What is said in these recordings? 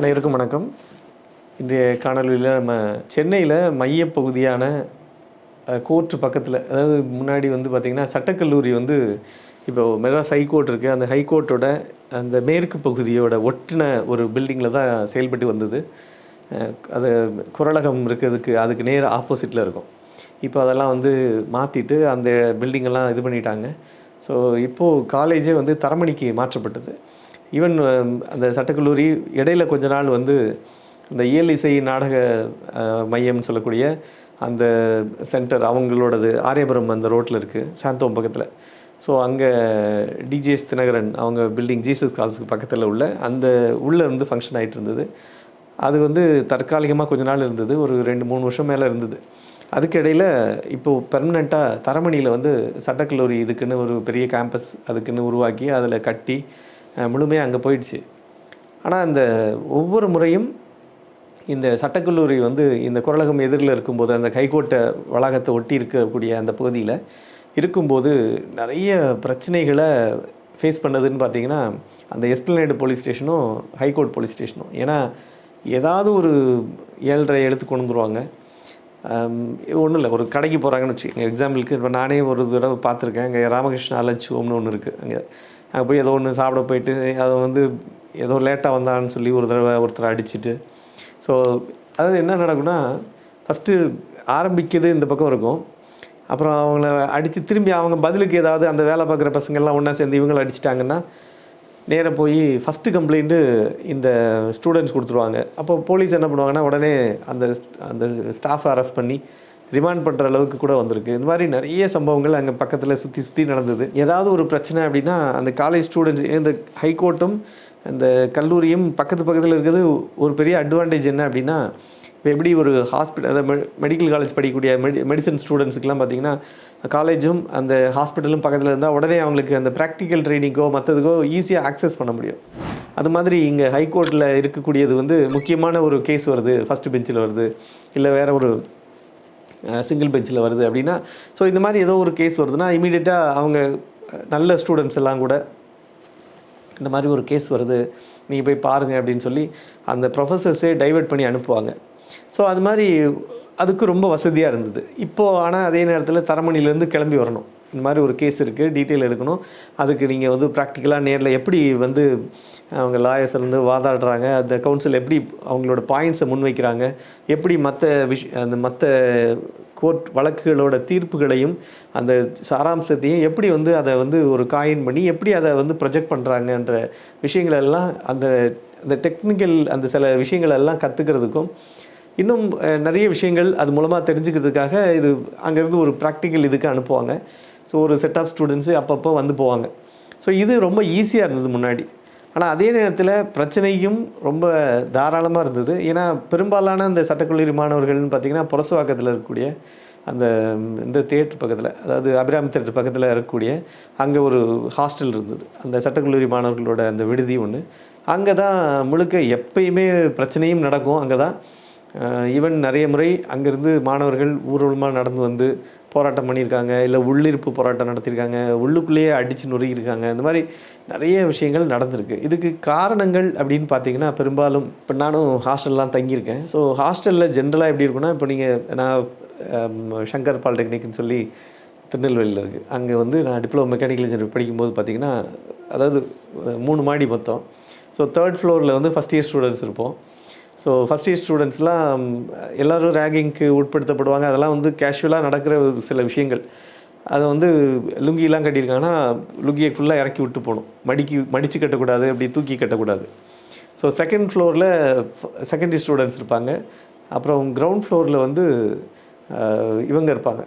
அனைவருக்கும் வணக்கம். இன்றைய காணொலியில் நம்ம சென்னையில் மையப்பகுதியான கோர்ட்டு பக்கத்தில் அதாவது முன்னாடி வந்து பார்த்திங்கன்னா சட்டக்கல்லூரி வந்து இப்போ மெட்ராஸ் ஹைகோர்ட் இருக்குது அந்த ஹைகோர்ட்டோட அந்த மேற்கு பகுதியோட ஒட்டின ஒரு பில்டிங்கில் தான் செயல்பட்டு வந்தது. அது குரலகம் இருக்கிறதுக்கு அதுக்கு நேர் ஆப்போசிட்டில் இருக்கும். இப்போ அதெல்லாம் வந்து மாற்றிட்டு அந்த பில்டிங்கெல்லாம் இது பண்ணிட்டாங்க. ஸோ இப்போது காலேஜே வந்து தரமணிக்கு மாற்றப்பட்டது. ஈவன் um, அந்த சட்டக்கல்லூரி இடையில கொஞ்ச நாள் வந்து இந்த இயல் இசை நாடக மையம்னு சொல்லக்கூடிய அந்த சென்டர் அவங்களோடது ஆரியபுரம் அந்த ரோட்டில் இருக்குது சாந்தோம் பக்கத்தில். ஸோ அங்கே டிஜிஎஸ் தினகரன் அவங்க பில்டிங் ஜீசஸ் கால்ஸுக்கு பக்கத்தில் உள்ள அந்த உள்ளே இருந்து ஃபங்க்ஷன் ஆகிட்டு இருந்தது. அது வந்து தற்காலிகமாக கொஞ்ச நாள் இருந்தது ஒரு ரெண்டு மூணு வருஷம் மேலே இருந்தது. அதுக்கு இடையில் இப்போது பெர்மனெண்ட்டாக தரமணியில் வந்து சட்டக்கல்லூரி இதுக்குன்னு ஒரு பெரிய கேம்பஸ் அதுக்குன்னு உருவாக்கி அதில் கட்டி முழுமையாக அங்கே போயிடுச்சு. ஆனால் அந்த ஒவ்வொரு முறையும் இந்த சட்டக்கல்லூரி வந்து இந்த குரலகம் எதிரில் இருக்கும்போது அந்த கைகோட்டை வளாகத்தை ஒட்டி இருக்கக்கூடிய அந்த பகுதியில் இருக்கும்போது நிறைய பிரச்சனைகளை ஃபேஸ் பண்ணதுன்னு பார்த்தீங்கன்னா அந்த எஸ்பிளனேடு போலீஸ் ஸ்டேஷனும் ஹைகோர்ட் போலீஸ் ஸ்டேஷனும் ஏன்னா ஏதாவது ஒரு ஏழரை எழுத்து கொண்டு வந்துருவாங்க. ஒன்றும் இல்லை ஒரு கடைக்கு போகிறாங்கன்னு வச்சுக்கோங்க. எக்ஸாம்பிளுக்கு இப்போ நானே ஒரு தடவை பார்த்துருக்கேன். அங்கே ராமகிருஷ்ணா அலட்சுவம்னு ஒன்று இருக்குது அங்கே அங்கே போய் ஏதோ ஒன்று சாப்பிட போயிட்டு அதை வந்து ஏதோ லேட்டாக வந்தான்னு சொல்லி ஒரு தடவை ஒருத்தரை அடிச்சிட்டு. ஸோ அதாவது என்ன நடக்கும்னா ஃபஸ்ட்டு ஆரம்பிக்கிறது இந்த பக்கம் இருக்கும். அப்புறம் அவங்கள அடித்து திரும்பி அவங்க பதிலுக்கு ஏதாவது அந்த வேலை பார்க்குற பசங்கள்லாம் ஒன்றா சேர்ந்து இவங்களை அடிச்சிட்டாங்கன்னா நேராக போய் ஃபஸ்ட்டு கம்ப்ளைண்ட்டு இந்த ஸ்டூடெண்ட்ஸ் கொடுத்துருவாங்க. அப்போ போலீஸ் என்ன பண்ணுவாங்கன்னா உடனே அந்த அந்த ஸ்டாஃபை அரெஸ்ட் பண்ணி ரிமாண்ட் பண்ணுற அளவுக்கு கூட வந்திருக்கு. இந்த மாதிரி நிறைய சம்பவங்கள் அங்கே பக்கத்தில் சுற்றி சுற்றி நடந்தது. ஏதாவது ஒரு பிரச்சனை அப்படின்னா அந்த காலேஜ் ஸ்டூடெண்ட்ஸ் இந்த ஹைகோர்ட்டும் அந்த கல்லூரியும் பக்கத்து பக்கத்தில் இருக்கிறது ஒரு பெரிய அட்வான்டேஜ் என்ன அப்படின்னா இப்போ எப்படி ஒரு ஹாஸ்பிட்டல் அதாவது மெடிக்கல் காலேஜ் படிக்கக்கூடிய மெடி மெடிசன் ஸ்டூடெண்ட்ஸுக்கெலாம் பார்த்தீங்கன்னா காலேஜும் அந்த ஹாஸ்பிட்டலும் பக்கத்தில் இருந்தால் உடனே அவங்களுக்கு அந்த ப்ராக்டிக்கல் ட்ரைனிங்கோ மற்றதுக்கோ ஈஸியாக ஆக்சஸ் பண்ண முடியும். அது மாதிரி இங்கே ஹைகோர்ட்டில் இருக்கக்கூடியது வந்து முக்கியமான ஒரு கேஸ் வருது. ஃபஸ்ட்டு பெஞ்சில் வருது. இல்லை வேறு ஒரு சிங்கிள் பெஞ்சில் வருது அப்படின்னா ஸோ இந்த மாதிரி ஏதோ ஒரு கேஸ் வருதுன்னா இமீடியட்டாக அவங்க நல்ல ஸ்டூடெண்ட்ஸ் எல்லாம் கூட இந்த மாதிரி ஒரு கேஸ் வருது. நீங்கள் போய் பாருங்கள் அப்படின்னு சொல்லி அந்த ப்ரொஃபஸர்ஸே டைவர்ட் பண்ணி அனுப்புவாங்க. ஸோ அது மாதிரி அதுக்கு ரொம்ப வசதியாக இருந்தது. இப்போது ஆனால் அதே நேரத்தில் தரமணிலேருந்து கிளம்பி வரணும். இந்த மாதிரி ஒரு கேஸ் இருக்குது டீட்டெயில் எடுக்கணும். அதுக்கு நீங்கள் வந்து ப்ராக்டிக்கலாக நேரில் எப்படி வந்து அவங்க லாயர்ஸ் வந்து வாதாடுறாங்க அந்த கவுன்சில் எப்படி அவங்களோட பாயிண்ட்ஸை முன்வைக்கிறாங்க எப்படி மற்ற விஷ் அந்த மற்ற கோர்ட் வழக்குகளோட தீர்ப்புகளையும் அந்த சாராம்சத்தையும் எப்படி வந்து அதை வந்து ஒரு காயின் பண்ணி எப்படி அதை வந்து ப்ரொஜெக்ட் பண்ணுறாங்கன்ற விஷயங்களெல்லாம் அந்த அந்த டெக்னிக்கல் அந்த சில விஷயங்களெல்லாம் கற்றுக்கிறதுக்கும் இன்னும் நிறைய விஷயங்கள் அது மூலமாக தெரிஞ்சுக்கிறதுக்காக இது அங்கேருந்து ஒரு ப்ராக்டிக்கல் இதுக்கு அனுப்புவாங்க. ஸோ ஒரு செட் ஆஃப் ஸ்டூடெண்ட்ஸு அப்பப்போ வந்து போவாங்க. ஸோ இது ரொம்ப ஈஸியாக இருந்தது முன்னாடி. ஆனால் அதே நேரத்தில் பிரச்சனையும் ரொம்ப தாராளமாக இருந்தது. ஏன்னா பெரும்பாலான இந்த சட்டக்கல்லூரி மாணவர்கள்னு பார்த்திங்கன்னா புரசுவாக்கத்தில் இருக்கக்கூடிய அந்த இந்த தேட்டர் பக்கத்தில் அதாவது அபிராமி தேட்டர் பக்கத்தில் இருக்கக்கூடிய அங்கே ஒரு ஹாஸ்டல் இருந்தது. அந்த சட்டக்கல்லூரி மாணவர்களோட அந்த விடுதி ஒன்று அங்கே தான் முழுக்க எப்பயுமே பிரச்சனையும் நடக்கும். அங்கே தான் ஈவன் நிறைய முறை அங்கேருந்து மாணவர்கள் ஊர்வலமாக நடந்து வந்து போராட்டம் பண்ணியிருக்காங்க இல்லை உள்ளிருப்பு போராட்டம் நடத்தியிருக்காங்க உள்ளுக்குள்ளேயே அடித்து நொறுக்கியிருக்காங்க. இந்த மாதிரி நிறைய விஷயங்கள் நடந்திருக்கு. இதுக்கு காரணங்கள் அப்படின்னு பார்த்தீங்கன்னா பெரும்பாலும் இப்போ நானும் ஹாஸ்டல்லாம் தங்கியிருக்கேன். ஸோ ஹாஸ்டலில் ஜென்ரலாக எப்படி இருக்குன்னா இப்போ நீங்கள் நான் சங்கர் பாலிடெக்னிக்னு சொல்லி திருநெல்வேலியில் இருக்குது அங்கே வந்து நான் டிப்ளமோ மெக்கானிக்கல் இன்ஜினியர் படிக்கும்போது பார்த்திங்கன்னா அதாவது மூணு மாடி மொத்தம். ஸோ தேர்ட் ஃப்ளோரில் வந்து ஃபஸ்ட் இயர் ஸ்டூடெண்ட்ஸ் இருப்போம். ஸோ ஃபஸ்ட் இயர் ஸ்டூடெண்ட்ஸ்லாம் எல்லோரும் ரேகிங்க்கு உட்படுத்தப்படுவாங்க. அதெல்லாம் வந்து கேஷுவலாக நடக்கிற ஒரு சில விஷயங்கள். அதை வந்து லுங்கிலாம் கட்டியிருக்காங்கன்னா லுங்கியை ஃபுல்லாக இறக்கி விட்டு போகணும். மடிக்கி மடித்து கட்டக்கூடாது அப்படி தூக்கி கட்டக்கூடாது. ஸோ செகண்ட் ஃப்ளோரில் செகண்ட் இயர் ஸ்டூடெண்ட்ஸ் இருப்பாங்க. அப்புறம் கிரவுண்ட் ஃப்ளோரில் வந்து இவங்க இருப்பாங்க.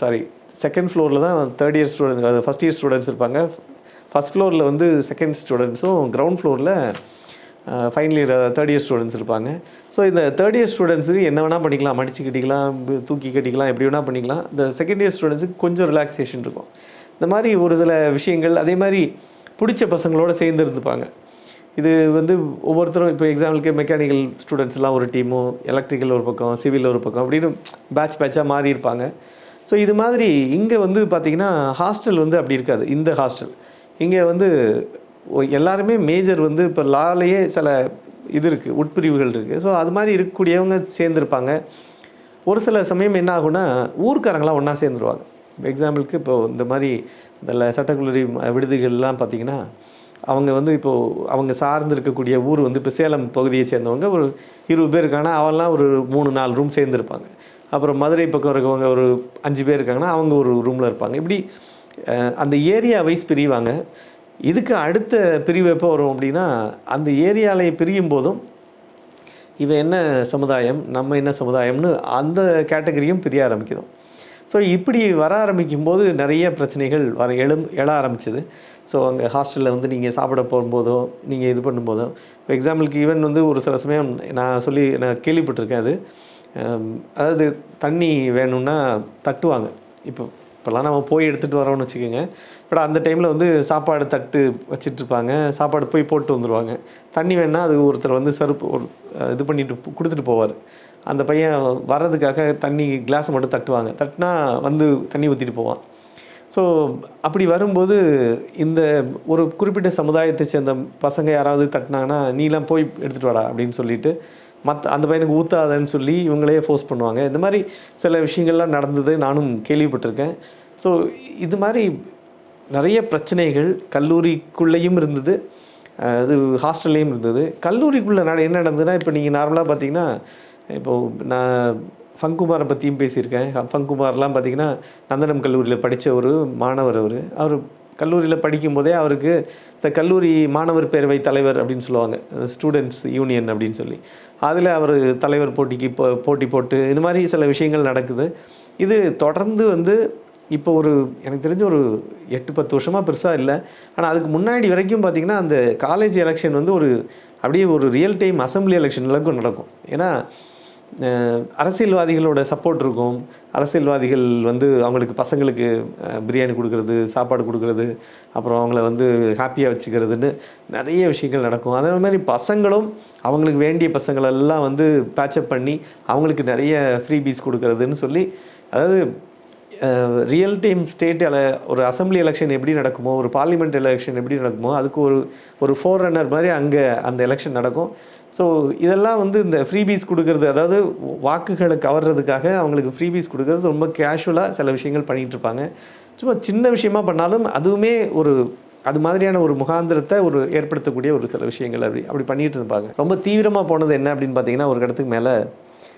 சாரி செகண்ட் ஃப்ளோரில் தான் third year student first year students இருப்பாங்க. ஃபஸ்ட் ஃப்ளோரில் வந்து செகண்ட் ஸ்டூடெண்ட்ஸும் கிரவுண்ட் ஃப்ளோரில் final year third year students இருப்பாங்க. ஸோ இந்த தேர்ட் இயர் ஸ்டூடெண்ட்ஸுக்கு என்ன வேணால் பண்ணிக்கலாம். மடிச்சு கட்டிக்கலாம் தூக்கி கட்டிக்கலாம் எப்படி வேணால் பண்ணிக்கலாம். இந்த செகண்ட் இயர் ஸ்டூடெண்ட்ஸுக்கு கொஞ்சம் ரிலாக்ஸேஷன் இருக்கும். இந்த மாதிரி ஒரு சில விஷயங்கள் அதே மாதிரி பிடிச்ச பசங்களோட சேர்ந்து இருந்துப்பாங்க. இது வந்து ஒவ்வொருத்தரும் இப்போ எக்ஸாம்பிளுக்கு மெக்கானிக்கல் ஸ்டூடெண்ட்ஸ்லாம் ஒரு டீமும் எலக்ட்ரிக்கல் ஒரு பக்கம் சிவில் ஒரு பக்கம் அப்படின்னு பேட்ச் பேட்சாக மாறி இருப்பாங்க. ஸோ இது மாதிரி இங்கே வந்து பார்த்திங்கன்னா ஹாஸ்டல் வந்து அப்படி இருக்காது. இந்த ஹாஸ்டல் இங்கே வந்து எல்லாருமே மேஜர் வந்து இப்போ லாலேயே சில இது இருக்குது உட்பிரிவுகள் இருக்குது ஸோ அது மாதிரி இருக்கக்கூடியவங்க சேர்ந்துருப்பாங்க. ஒரு சில சமயம் என்ன ஆகும்னா ஊர்க்காரங்களாம் ஒன்றா சேர்ந்துருவாங்க. எக்ஸாம்பிளுக்கு இப்போது இந்த மாதிரி இந்த சட்டக்கல்லூரி விடுதிகள்லாம் பார்த்தீங்கன்னா அவங்க வந்து இப்போது அவங்க சார்ந்து இருக்கக்கூடிய ஊர் வந்து இப்போ சேலம் பகுதியை சேர்ந்தவங்க ஒரு இருபது பேர் இருக்காங்கன்னா அவெல்லாம் ஒரு மூணு நாலு ரூம் சேர்ந்துருப்பாங்க. அப்புறம் மதுரை பக்கம் இருக்கவங்க ஒரு அஞ்சு பேர் இருக்காங்கன்னா அவங்க ஒரு ரூமில் இருப்பாங்க. இப்படி அந்த ஏரியா வைஸ் பிரிவாங்க. இதுக்கு அடுத்த பிரிவு எப்போ வரும் அப்படின்னா அந்த ஏரியாவில் பிரியும் போதும் இவன் என்ன சமுதாயம் நம்ம என்ன சமுதாயம்னு அந்த கேட்டகரியும் பிரிய ஆரம்பிக்குதும். ஸோ இப்படி வர ஆரம்பிக்கும் போது நிறைய பிரச்சனைகள் வர எழும் எழ ஆரம்பிச்சது. ஸோ அங்கே ஹாஸ்டலில் வந்து நீங்கள் சாப்பிட போகும்போதோ நீங்கள் இது பண்ணும்போதோ இப்போ எக்ஸாம்பிளுக்கு ஈவன் வந்து ஒரு சில சமயம் நான் சொல்லி நான் கேள்விப்பட்டிருக்கேன் அது. அதாவது தண்ணி வேணும்னா தட்டுவாங்க. இப்போ இப்போல்லாம் நம்ம போய் எடுத்துகிட்டு வரோம்னு வச்சுக்கோங்க. பட் அந்த டைமில் வந்து சாப்பாடு தட்டு வச்சிட்ருப்பாங்க. சாப்பாடு போய் போட்டு வந்துடுவாங்க தண்ணி வேணால் அது ஒருத்தர் வந்து சருப்பு ஒரு இது பண்ணிட்டு கொடுத்துட்டு போவார். அந்த பையன் வர்றதுக்காக தண்ணி கிளாஸை மட்டும் தட்டுவாங்க. தட்டினா வந்து தண்ணி ஊற்றிட்டு போவான். ஸோ அப்படி வரும்போது இந்த ஒரு குறிப்பிட்ட சமுதாயத்தை சேர்ந்த பசங்க யாராவது தட்டினாங்கன்னா நீலாம் போய் எடுத்துகிட்டு வாடா அப்படின்னு சொல்லிட்டு மற்ற அந்த பையனுக்கு ஊற்றாதன்னு சொல்லி இவங்களே ஃபோர்ஸ் பண்ணுவாங்க. இந்த மாதிரி சில விஷயங்கள்லாம் நடந்தது நானும் கேள்விப்பட்டிருக்கேன். ஸோ இது மாதிரி நிறைய பிரச்சனைகள் கல்லூரிக்குள்ளேயும் இருந்தது. அது ஹாஸ்டல்லையும் இருந்தது. கல்லூரிக்குள்ளே நட என்ன நடந்ததுன்னா இப்போ நீங்கள் நார்மலாக பார்த்தீங்கன்னா இப்போது நான் ஃபங்குமாரை பற்றியும் பேசியிருக்கேன். ஃபங்குமார்லாம் பார்த்தீங்கன்னா நந்தனம் கல்லூரியில் படித்த ஒரு மாணவர் அவர். அவர் கல்லூரியில் படிக்கும்போதே அவருக்கு இந்த கல்லூரி மாணவர் பேரவை தலைவர் அப்படின்னு சொல்லுவாங்க. ஸ்டூடெண்ட்ஸ் யூனியன் அப்படின்னு சொல்லி. அதில் அவர் தலைவர் போட்டிக்கு போ போட்டி போட்டு இந்த மாதிரி சில விஷயங்கள் நடக்குது. இது தொடர்ந்து வந்து இப்போ ஒரு எனக்கு தெரிஞ்ச ஒரு எட்டு பத்து வருஷமாக பெருசாக இல்லை. ஆனால் அதுக்கு முன்னாடி வரைக்கும் பார்த்திங்கன்னா அந்த காலேஜ் எலெக்ஷன் வந்து ஒரு அப்படியே ஒரு ரியல் டைம் அசம்பிளி எலெக்ஷன் அளவுக்கு நடக்கும். ஏன்னா அரசியல்வாதிகளோட சப்போர்ட் இருக்கும். அரசியல்வாதிகள் வந்து அவங்களுக்கு பசங்களுக்கு பிரியாணி கொடுக்கறது சாப்பாடு கொடுக்கறது அப்புறம் அவங்கள வந்து ஹாப்பியாக வச்சுக்கிறதுன்னு நிறைய விஷயங்கள் நடக்கும். அதே மாதிரி பசங்களும் அவங்களுக்கு வேண்டிய பசங்களெல்லாம் வந்து பேச்சப் பண்ணி அவங்களுக்கு நிறைய ஃப்ரீ பீஸ் கொடுக்கறதுன்னு சொல்லி அதாவது ரியல் டைம் ஸ்டேட் ஒரு அசம்பிளி எலெக்ஷன் எப்படி நடக்குமோ ஒரு பார்லிமெண்ட் எலெக்ஷன் எப்படி நடக்குமோ அதுக்கு ஒரு ஒரு ஃபோர் ரன்னர் மாதிரி அங்கே அந்த எலெக்ஷன் நடக்கும். ஸோ இதெல்லாம் வந்து இந்த ஃப்ரீபீஸ் கொடுக்கறது அதாவது வாக்குகளை கவர்றதுக்காக அவங்களுக்கு ஃப்ரீபீஸ் கொடுக்கறது ரொம்ப கேஷுவலாக சில விஷயங்கள் பண்ணிகிட்டு இருப்பாங்க. சும்மா சின்ன விஷயமா பண்ணாலும் அதுவுமே ஒரு அது மாதிரியான ஒரு முகாந்திரத்தை ஒரு ஏற்படுத்தக்கூடிய ஒரு சில விஷயங்கள் அப்படி அப்படி பண்ணிட்டு இருப்பாங்க. ரொம்ப தீவிரமாக போனது என்ன அப்படின்னு பார்த்தீங்கன்னா ஒரு இடத்துக்கு மேலே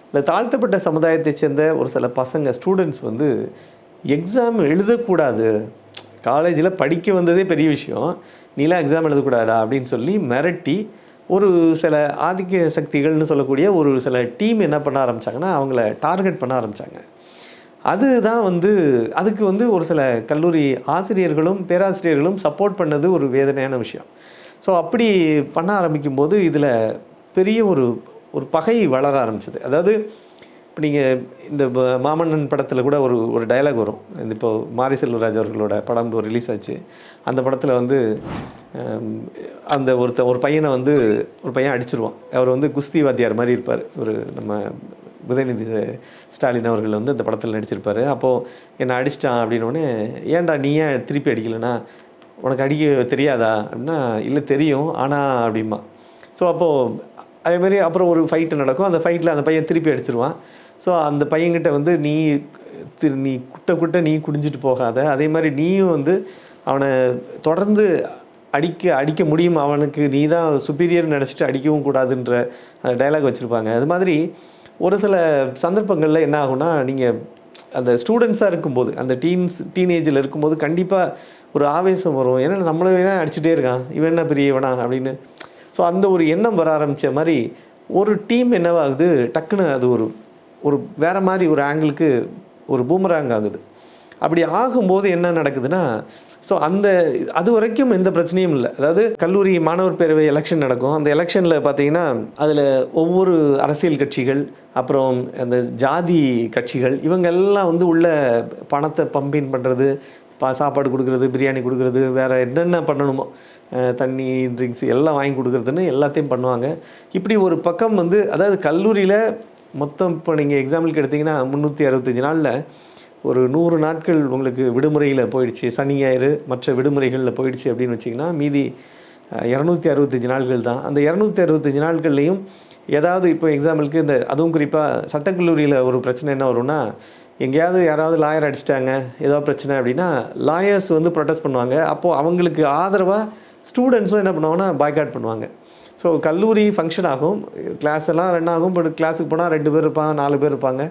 இந்த தாழ்த்தப்பட்ட சமுதாயத்தை சேர்ந்த ஒரு சில பசங்க ஸ்டூடெண்ட்ஸ் வந்து எக்ஸாம் எழுதக்கூடாது. காலேஜில் படிக்க வந்ததே பெரிய விஷயம். நீலாம் எக்ஸாம் எழுதக்கூடாதா அப்படின்னு சொல்லி மிரட்டி ஒரு சில ஆதிக்க சக்திகள்னு சொல்லக்கூடிய ஒரு சில டீம் என்ன பண்ண ஆரம்பித்தாங்கன்னா அவங்கள டார்கெட் பண்ண ஆரம்பித்தாங்க அதுதான் வந்து அதுக்கு வந்து ஒரு சில கல்லூரி ஆசிரியர்களும் பேராசிரியர்களும் சப்போர்ட் பண்ணது ஒரு வேதனையான விஷயம். ஸோ அப்படி பண்ண ஆரம்பிக்கும்போது இதில் பெரிய ஒரு ஒரு பகை வளர ஆரம்பிச்சது. அதாவது இப்போ நீங்கள் இந்த மாமன்னன் படத்தில் கூட ஒரு ஒரு டயலாக் வரும். இந்த இப்போது மாரி செல்வராஜ் அவர்களோட படம் இப்போ ரிலீஸ் ஆச்சு. அந்த படத்தில் வந்து அந்த ஒருத்த ஒரு பையனை வந்து ஒரு பையன் அடிச்சிருவான். அவர் வந்து குஸ்தி வாத்தியார் மாதிரி இருப்பார். ஒரு நம்ம உதயநிதி ஸ்டாலின் அவர்கள் வந்து அந்த படத்தில் நடிச்சிருப்பார். அப்போது என்னை அடிச்சிட்டான் அப்படின்னோடனே ஏன்டா நீ ஏன் திருப்பி அடிக்கலைன்னா? உனக்கு அடிக்க தெரியாதா? அப்படின்னா இல்லை தெரியும். ஆனால் அப்படிமா ஸோ அப்போது அதேமாதிரி அப்புறம் ஒரு ஃபைட்டு நடக்கும். அந்த ஃபைட்டில் அந்த பையன் திருப்பி அடிச்சிருவான். ஸோ அந்த பையன்கிட்ட வந்து நீ திரு நீ குட்ட குட்ட நீ குடிஞ்சிட்டு போகாத. அதே மாதிரி நீயும் வந்து அவனை தொடர்ந்து அடிக்க அடிக்க முடியும். அவனுக்கு நீ தான் சுப்பீரியர் நினச்சிட்டு அடிக்கவும் கூடாதுன்ற அந்த டைலாக் வச்சுருப்பாங்க. அது மாதிரி ஒரு சில சந்தர்ப்பங்களில் என்ன ஆகும்னா நீங்கள் அந்த ஸ்டூடெண்ட்ஸாக இருக்கும்போது அந்த டீன்ஸ் டீனேஜில் இருக்கும்போது கண்டிப்பாக ஒரு ஆவேசம் வரும். ஏன்னா நம்மளே தான் அடிச்சுட்டே இருக்கான். இவன் என்ன பெரியவனா அப்படின்னு. ஸோ அந்த ஒரு எண்ணம் வர ஆரம்பித்த மாதிரி ஒரு டீம் என்னவாகுது? டக்குன்னு அது ஒரு ஒரு வேறு மாதிரி ஒரு ஆங்கிளுக்கு ஒரு பூமராங் ஆகுது. அப்படி ஆகும்போது என்ன நடக்குதுன்னா ஸோ அந்த அது வரைக்கும் எந்த பிரச்சனையும் இல்லை. அதாவது கல்லூரி மாணவர் பேரவை எலெக்ஷன் நடக்கும். அந்த எலெக்ஷனில் பார்த்தீங்கன்னா அதில் ஒவ்வொரு அரசியல் கட்சிகள் அப்புறம் அந்த ஜாதி கட்சிகள் இவங்க எல்லாம் வந்து உள்ள பணத்தை பம்பின் பண்ணுறது பா சாப்பாடு கொடுக்குறது பிரியாணி கொடுக்குறது வேறு என்னென்ன பண்ணணுமோ தண்ணி ட்ரிங்க்ஸ் எல்லாம் வாங்கி கொடுக்குறதுன்னு எல்லாத்தையும் பண்ணுவாங்க. இப்படி ஒரு பக்கம் வந்து அதாவது கல்லூரியில் மொத்தம் இப்போ நீங்கள் எக்ஸாம்பிளுக்கு எடுத்தீங்கன்னா முந்நூற்றி அறுபத்தஞ்சு நாளில் ஒரு நூறு நாட்கள் உங்களுக்கு விடுமுறையில் போயிடுச்சு. சனி ஞாயிறு மற்ற விடுமுறைகளில் போயிடுச்சு அப்படின்னு வச்சிங்கன்னா மீதி இரநூத்தி அறுபத்தஞ்சு நாட்கள் தான். அந்த இரநூத்தி அறுபத்தஞ்சு நாட்கள்லையும் ஏதாவது இப்போ எக்ஸாம்பிளுக்கு இந்த அதுவும் குறிப்பாக சட்டக்கல்லூரியில் ஒரு பிரச்சனை என்ன வரும்னா எங்கேயாவது யாராவது லாயர் அடிச்சிட்டாங்க ஏதோ பிரச்சனை அப்படின்னா லாயர்ஸ் வந்து ப்ரொட்டஸ்ட் பண்ணுவாங்க. அப்போது அவங்களுக்கு ஆதரவாக ஸ்டூடெண்ட்ஸும் என்ன பண்ணுவாங்கன்னா பாய்காட் பண்ணுவாங்க. ஸோ கல்லூரி ஃபங்க்ஷன் ஆகும். கிளாஸ் எல்லாம் ரன் ஆகும். பட் கிளாஸுக்கு போனால் ரெண்டு பேர் இருப்பாங்க நாலு பேர் இருப்பாங்க.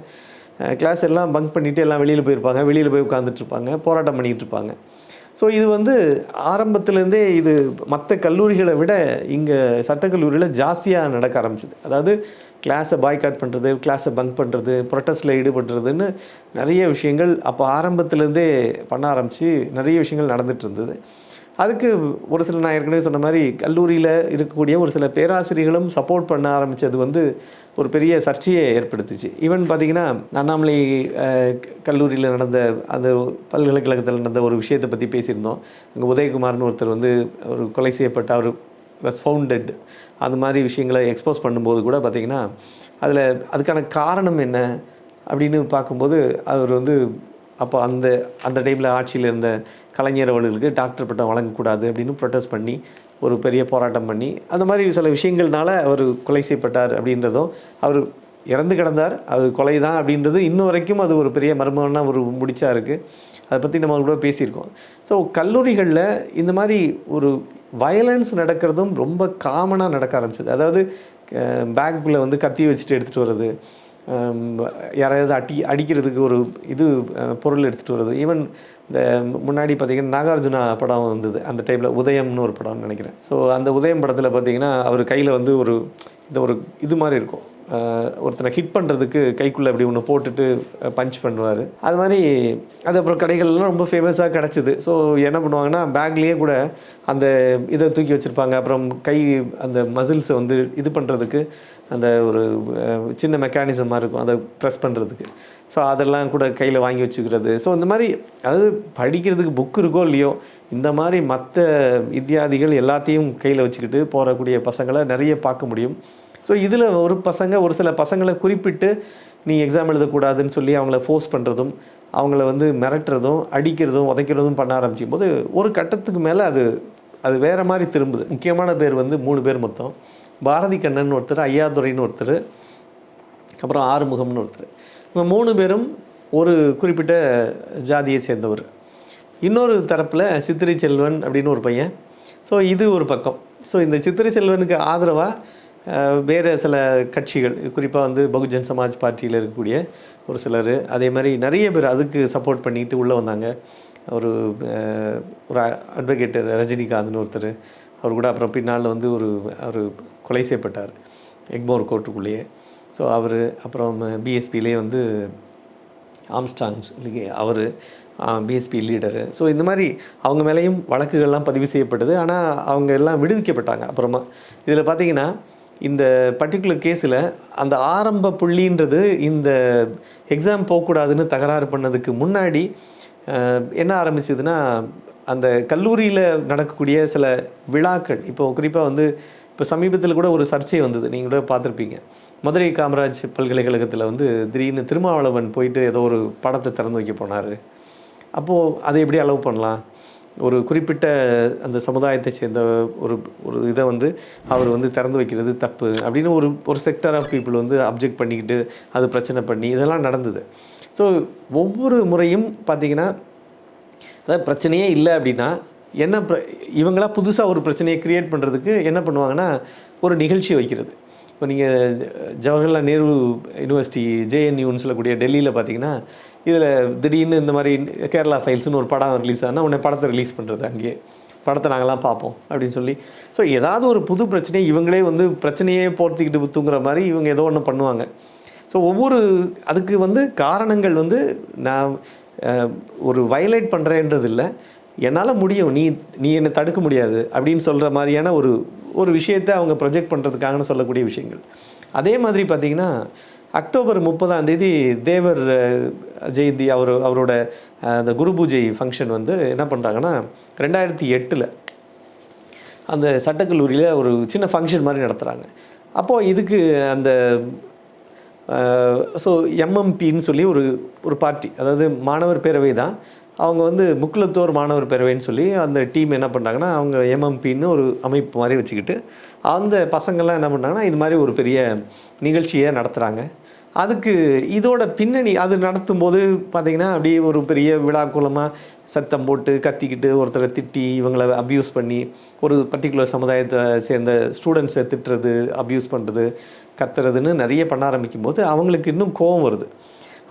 கிளாஸ் எல்லாம் பங்க் பண்ணிவிட்டு எல்லாம் வெளியில் போயிருப்பாங்க. வெளியில் போய் உட்காந்துட்ருப்பாங்க போராட்டம் பண்ணிகிட்டு இருப்பாங்க. ஸோ இது வந்து ஆரம்பத்துலேருந்தே இது மற்ற கல்லூரிகளை விட இங்கே சட்டக்கல்லூரியில் ஜாஸ்தியாக நடக்க ஆரம்பிச்சிது. அதாவது கிளாஸை பாய்காட் பண்ணுறது கிளாஸை பங்க் பண்ணுறது ப்ரொட்டஸ்டில் ஈடுபடுறதுன்னு நிறைய விஷயங்கள் அப்போ ஆரம்பத்துலேருந்தே பண்ண ஆரம்பித்து நிறைய விஷயங்கள் நடந்துகிட்டு இருந்தது. அதுக்கு ஒரு சில நான் ஏற்கனவே சொன்ன மாதிரி கல்லூரியில் இருக்கக்கூடிய ஒரு சில பேராசிரியர்களும் சப்போர்ட் பண்ண ஆரம்பித்தது வந்து ஒரு பெரிய சர்ச்சையை ஏற்படுத்துச்சு. ஈவன் பார்த்திங்கன்னா அண்ணாமலை கல்லூரியில் நடந்த அந்த பல்கலைக்கழகத்தில் நடந்த ஒரு விஷயத்தை பற்றி பேசியிருந்தோம். அங்கே உதயகுமார்னு ஒருத்தர் வந்து ஒரு கொலை செய்யப்பட்ட அவர் வாஸ் ஃபவுண்டட் அது மாதிரி விஷயங்களை எக்ஸ்போஸ் பண்ணும்போது கூட பார்த்திங்கன்னா அதில் அதுக்கான காரணம் என்ன அப்படின்னு பார்க்கும்போது அவர் வந்து அப்போ அந்த அந்த டைமில் ஆட்சியில் இருந்த கலைஞர் அவர்களுக்கு டாக்டர் பட்டம் வழங்கக்கூடாது அப்படின்னு ப்ரொட்டஸ்ட் பண்ணி ஒரு பெரிய போராட்டம் பண்ணி அந்த மாதிரி சில விஷயங்கள்னால அவர் கொலை செய்யப்பட்டார் அப்படின்றதும் அவர் இறந்து கிடந்தார் அது கொலை தான் அப்படின்றது இன்ன வரைக்கும் அது ஒரு பெரிய மர்மம்னா ஒரு முடிச்சா இருக்குது அதை பற்றி நம்ம கூட பேசியிருக்கோம். ஸோ கல்லூரிகளில் இந்த மாதிரி ஒரு வயலன்ஸ் நடக்கிறதும் ரொம்ப காமனாக நடக்க ஆரம்பிச்சது. அதாவது பேக்குள்ளே வந்து கத்தி வச்சுட்டு எடுத்துகிட்டு வர்றது யாரையாவது அடி அடிக்கிறதுக்கு ஒரு இது பொருள் எடுத்துகிட்டு வருது ஈவன் இந்த முன்னாடி பார்த்திங்கன்னா நாகார்ஜுனா படம் வந்தது. அந்த டைமில் உதயம்னு ஒரு படம்னு நினைக்கிறேன். ஸோ அந்த உதயம் படத்தில் பார்த்திங்கன்னா அவர் கையில் வந்து ஒரு இந்த ஒரு இது மாதிரி இருக்கும். ஒருத்தனை ஹிட் பண்ணுறதுக்கு கைக்குள்ளே அப்படி ஒன்று போட்டுட்டு பஞ்ச் பண்ணுவார். அது மாதிரி அது அப்புறம் கடைகள்லாம் ரொம்ப ஃபேமஸாக கிடச்சிது. ஸோ என்ன பண்ணுவாங்கன்னா பேக்லேயே கூட அந்த இதை தூக்கி வச்சுருப்பாங்க. அப்புறம் கை அந்த மசில்ஸை வந்து இது பண்ணுறதுக்கு அந்த ஒரு சின்ன மெக்கானிசமாக இருக்கும். அதை ப்ரெஸ் பண்ணுறதுக்கு ஸோ அதெல்லாம் கூட கையில் வாங்கி வச்சுக்கிறது. ஸோ இந்த மாதிரி அதாவது படிக்கிறதுக்கு புக் இருக்கோ இல்லையோ இந்த மாதிரி மற்ற வித்தியாதிகள் எல்லாத்தையும் கையில் வச்சுக்கிட்டு போகக்கூடிய பசங்களை நிறைய பார்க்க முடியும். ஸோ இதில் ஒரு பசங்க ஒரு சில பசங்களை குறிப்பிட்டு நீ எக்ஸாம் எழுதக்கூடாதுன்னு சொல்லி அவங்கள ஃபோர்ஸ் பண்ணுறதும் அவங்கள வந்து மிரட்டுறதும் அடிக்கிறதும் உதைக்கிறதும் பண்ண ஆரம்பிக்கும் போது ஒரு கட்டத்துக்கு மேலே அது அது வேறு மாதிரி திரும்புது. முக்கியமான பேர் வந்து மூணு பேர் மொத்தம். பாரதி கண்ணன் ஒருத்தர் ஐயாதுரைன்னு ஒருத்தர் அப்புறம் ஆறுமுகம்னு ஒருத்தர். இவங்க மூணு பேரும் ஒரு குறிப்பிட்ட ஜாதியை சேர்ந்தவர். இன்னொரு தரப்பில் சித்திரை செல்வன் அப்படின்னு ஒரு பையன். ஸோ இது ஒரு பக்கம். ஸோ இந்த சித்திரை செல்வனுக்கு ஆதரவாக வேறு சில கட்சிகள் குறிப்பாக வந்து பகுஜன் சமாஜ் பார்ட்டியில் இருக்கக்கூடிய ஒரு சிலர் அதே மாதிரி நிறைய பேர் அதுக்கு சப்போர்ட் பண்ணிட்டு உள்ளே வந்தாங்க. ஒரு ஒரு அட்வொகேட் ரஜினிகாந்த்னு ஒருத்தர். அவர் கூட அப்புறம் பின்னால் வந்து ஒரு அவர் கொலை செய்யப்பட்டார். எக்மோர் கோர்ட்டுக்குள்ளேயே. ஸோ அவர் அப்புறம் பிஎஸ்பியிலே வந்து ஆம்ஸ்டாங் அவர் பிஎஸ்பி லீடரு ஸோ இந்த மாதிரி அவங்க மேலேயும் வழக்குகள்லாம் பதிவு செய்யப்பட்டது. ஆனால் அவங்க எல்லாம் விடுவிக்கப்பட்டாங்க அப்புறமா. இதில் பார்த்தீங்கன்னா இந்த பர்டிகுலர் கேஸில் அந்த ஆரம்ப புள்ளின்றது இந்த எக்ஸாம் போகக்கூடாதுன்னு தகராறு பண்ணதுக்கு முன்னாடி என்ன ஆரம்பிச்சதுன்னா அந்த கல்லூரியில் நடக்கக்கூடிய சில விழாக்கள் இப்போ குறிப்பாக வந்து இப்போ சமீபத்தில் கூட ஒரு சர்ச்சை வந்தது நீங்கள் கூட பார்த்துருப்பீங்க. மதுரை காமராஜ் பல்கலைக்கழகத்தில் வந்து திடீர்னு திருமாவளவன் போயிட்டு ஏதோ ஒரு படத்தை திறந்து வைக்க போனார். அப்போது அதை எப்படி அலோவ் பண்ணலாம்? ஒரு குறிப்பிட்ட அந்த சமுதாயத்தை சேர்ந்த ஒரு ஒரு இதை வந்து அவர் வந்து திறந்து வைக்கிறது தப்பு அப்படின்னு ஒரு ஒரு செக்டர் ஆஃப் பீப்புள் வந்து அப்ஜெக்ட் பண்ணிக்கிட்டு அது பிரச்சனை பண்ணி இதெல்லாம் நடந்தது. ஸோ ஒவ்வொரு முறையும் பார்த்திங்கன்னா அதாவது பிரச்சனையே இல்லை அப்படின்னா என்ன ப்ர இவங்களாம் புதுசாக ஒரு பிரச்சனையை க்ரியேட் பண்ணுறதுக்கு என்ன பண்ணுவாங்கன்னா ஒரு நிகழ்ச்சி வைக்கிறது. இப்போ நீங்கள் ஜவஹர்லால் நேரு யூனிவர்சிட்டி ஜேஎன்யூன்னு சொல்லக்கூடிய டெல்லியில் பார்த்தீங்கன்னா இதில் திடீர்னு இந்த மாதிரி கேரளா ஃபைல்ஸ்னு ஒரு படம் ரிலீஸ் ஆனால் உடனே படத்தை ரிலீஸ் பண்ணுறது அங்கேயே. படத்தை நாங்களாம் பார்ப்போம் அப்படின்னு சொல்லி. ஸோ ஏதாவது ஒரு புது பிரச்சனையை இவங்களே வந்து பிரச்சனையே போர்த்திக்கிட்டு தூங்குற மாதிரி இவங்க ஏதோ ஒன்று பண்ணுவாங்க. ஸோ ஒவ்வொரு அதுக்கு வந்து காரணங்கள் வந்து நான் ஒரு வயலேட் பண்ணுறேன்றது இல்லை என்னால் முடியும். நீ நீ என்னை தடுக்க முடியாது அப்படின்னு சொல்கிற மாதிரியான ஒரு ஒரு விஷயத்தை அவங்க ப்ரொஜெக்ட் பண்ணுறதுக்காகனு சொல்லக்கூடிய விஷயங்கள். அதே மாதிரி பார்த்திங்கன்னா அக்டோபர் முப்பதாம் தேதி தேவர் ஜெயந்தி அவர் அவரோட அந்த குரு பூஜை ஃபங்க்ஷன் வந்து என்ன பண்ணுறாங்கன்னா ரெண்டாயிரத்தி எட்டில் அந்த சட்டக்கல்லூரியில் ஒரு சின்ன ஃபங்க்ஷன் மாதிரி நடத்துகிறாங்க அப்போது இதுக்கு அந்த ஸோ எம்எம்பின்னு சொல்லி ஒரு ஒரு பார்ட்டி அதாவது மாணவர் பேரவை தான். அவங்க வந்து முக்குலத்தோர் மாணவர் பேரவைன்னு சொல்லி அந்த டீம் என்ன பண்ணுறாங்கன்னா அவங்க எம்எம்பின்னு ஒரு அமைப்பு மாதிரி வச்சுக்கிட்டு அந்த பசங்கள்லாம் என்ன பண்ணுறாங்கன்னா இது மாதிரி ஒரு பெரிய நிகழ்ச்சியை நடத்துகிறாங்க அதுக்கு இதோட பின்னணி அது நடத்தும்போது பார்த்திங்கன்னா அப்படியே ஒரு பெரிய விழாக்குலமாக சத்தம் போட்டு கத்திக்கிட்டு ஒருத்தரை திட்டி இவங்களை அப்யூஸ் பண்ணி ஒரு பர்டிகுலர் சமுதாயத்தை சேர்ந்த ஸ்டூடெண்ட்ஸை திட்டுறது அப்யூஸ் பண்ணுறது கத்துறதுன்னு நிறைய பண்ண ஆரம்பிக்கும் போது அவங்களுக்கு இன்னும் கோபம் வருது.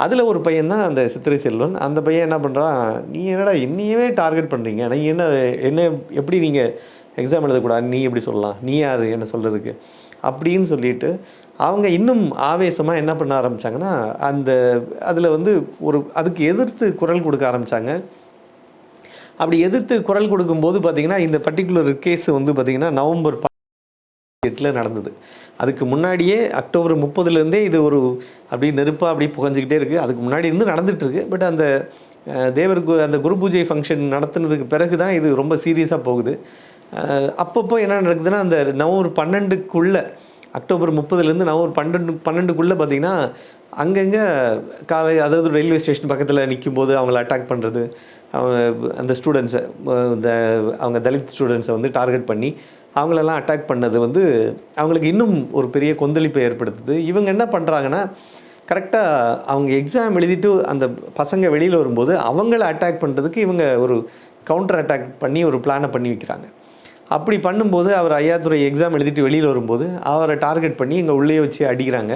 அதில் ஒரு பையன் தான் அந்த சித்திரை செல்வன். அந்த பையன் என்ன பண்ணுறான் நீ என்னடா என்னையவே டார்கெட் பண்ணுறீங்க நீ என்ன என்ன எப்படி நீங்கள் எக்ஸாம் எழுதக்கூடாது நீ எப்படி சொல்லலாம்? நீ யார்? என்ன சொல்கிறதுக்கு அப்படின்னு சொல்லிட்டு அவங்க இன்னும் ஆவேசமாக என்ன பண்ண ஆரம்பித்தாங்கன்னா அந்த அதில் வந்து ஒரு அதுக்கு எதிர்த்து குரல் கொடுக்க ஆரம்பித்தாங்க அப்படி எதிர்த்து குரல் கொடுக்கும்போது பார்த்தீங்கன்னா இந்த பர்டிகுலர் கேஸ் வந்து பார்த்தீங்கன்னா நவம்பர் எட்டில் நடந்தது. அதுக்கு முன்னாடியே அக்டோபர் முப்பதுலேருந்தே இது ஒரு அப்படி நெருப்பாக அப்படி புகஞ்சிக்கிட்டே இருக்குது அதுக்கு முன்னாடி இருந்து நடந்துகிட்டு இருக்கு. பட் அந்த தேவருக்கு அந்த குரு பூஜை ஃபங்க்ஷன் நடத்துனதுக்கு பிறகு தான் இது ரொம்ப சீரியஸாக போகுது. அப்பப்போ என்ன நடக்குதுன்னா அந்த நவம்பர் பன்னெண்டுக்குள்ளே அக்டோபர் முப்பதுலேருந்து நவம்பர் பன்னெண்டு பன்னெண்டுக்குள்ளே பார்த்தீங்கன்னா அங்கங்கே காலை அதாவது ரயில்வே ஸ்டேஷன் பக்கத்தில் நிற்கும் போது அவங்கள அட்டாக் பண்ணுறது அவங்க அந்த ஸ்டூடெண்ட்ஸை இந்த அவங்க தலித் ஸ்டூடெண்ட்ஸை வந்து டார்கெட் பண்ணி அவங்களெல்லாம் அட்டாக் பண்ணது வந்து அவங்களுக்கு இன்னும் ஒரு பெரிய கொந்தளிப்பை ஏற்படுத்துது. இவங்க என்ன பண்ணுறாங்கன்னா கரெக்டாக அவங்க எக்ஸாம் எழுதிட்டு அந்த பசங்க வெளியில் வரும்போது அவங்கள அட்டாக் பண்ணுறதுக்கு இவங்க ஒரு கவுண்டர் அட்டாக் பண்ணி ஒரு பிளானை பண்ணி வைக்கிறாங்க. அப்படி பண்ணும்போது அவர் ஐயாத்துறை எக்ஸாம் எழுதிட்டு வெளியில் வரும்போது அவரை டார்கெட் பண்ணி இங்கே உள்ளே வச்சு அடிக்கிறாங்க.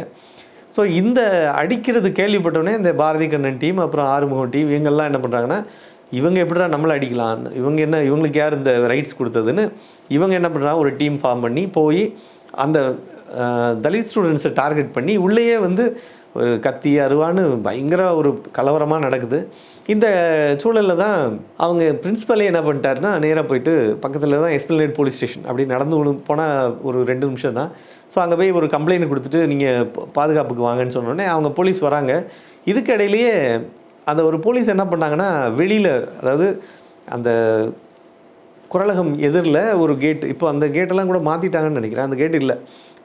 ஸோ இந்த அடிக்கிறது கேள்விப்பட்டோடனே இந்த பாரதி கண்ணன் டீம் அப்புறம் ஆறுமுகம் டீம் இவங்கெல்லாம் என்ன பண்ணுறாங்கன்னா இவங்க எப்படிடா நம்மளை அடிக்கலாம்? இவங்க என்ன இவங்களுக்கு யார் இந்த ரைட்ஸ் கொடுத்ததுன்னு இவங்க என்ன பண்ணுறாங்க ஒரு டீம் ஃபார்ம் பண்ணி போய் அந்த தலித் ஸ்டூடெண்ட்ஸை டார்கெட் பண்ணி உள்ளேயே வந்து ஒரு கத்தி அருவான்னு பயங்கர ஒரு கலவரமாக நடக்குது. இந்த சூழலில் தான் அவங்க பிரின்ஸிபலே என்ன பண்ணிட்டாருன்னா நேராக போயிட்டு பக்கத்தில் தான் எஸ்பிளேட் போலீஸ் ஸ்டேஷன் அப்படி நடந்து போனால் ஒரு ரெண்டு நிமிஷம் தான். ஸோ அங்கே போய் ஒரு கம்ப்ளைண்ட் கொடுத்துட்டு நீங்கள் பாதுகாப்புக்கு வாங்கன்னு சொன்னோடனே அவங்க போலீஸ் வராங்க. இதுக்கு இடையிலேயே அந்த ஒரு போலீஸ் என்ன பண்ணாங்கன்னா வெளியில் அதாவது அந்த குரலகம் எதிரில் ஒரு கேட் இப்போ அந்த கேட்டெல்லாம் கூட மாற்றிட்டாங்கன்னு நினைக்கிறேன். அந்த கேட் இல்லை.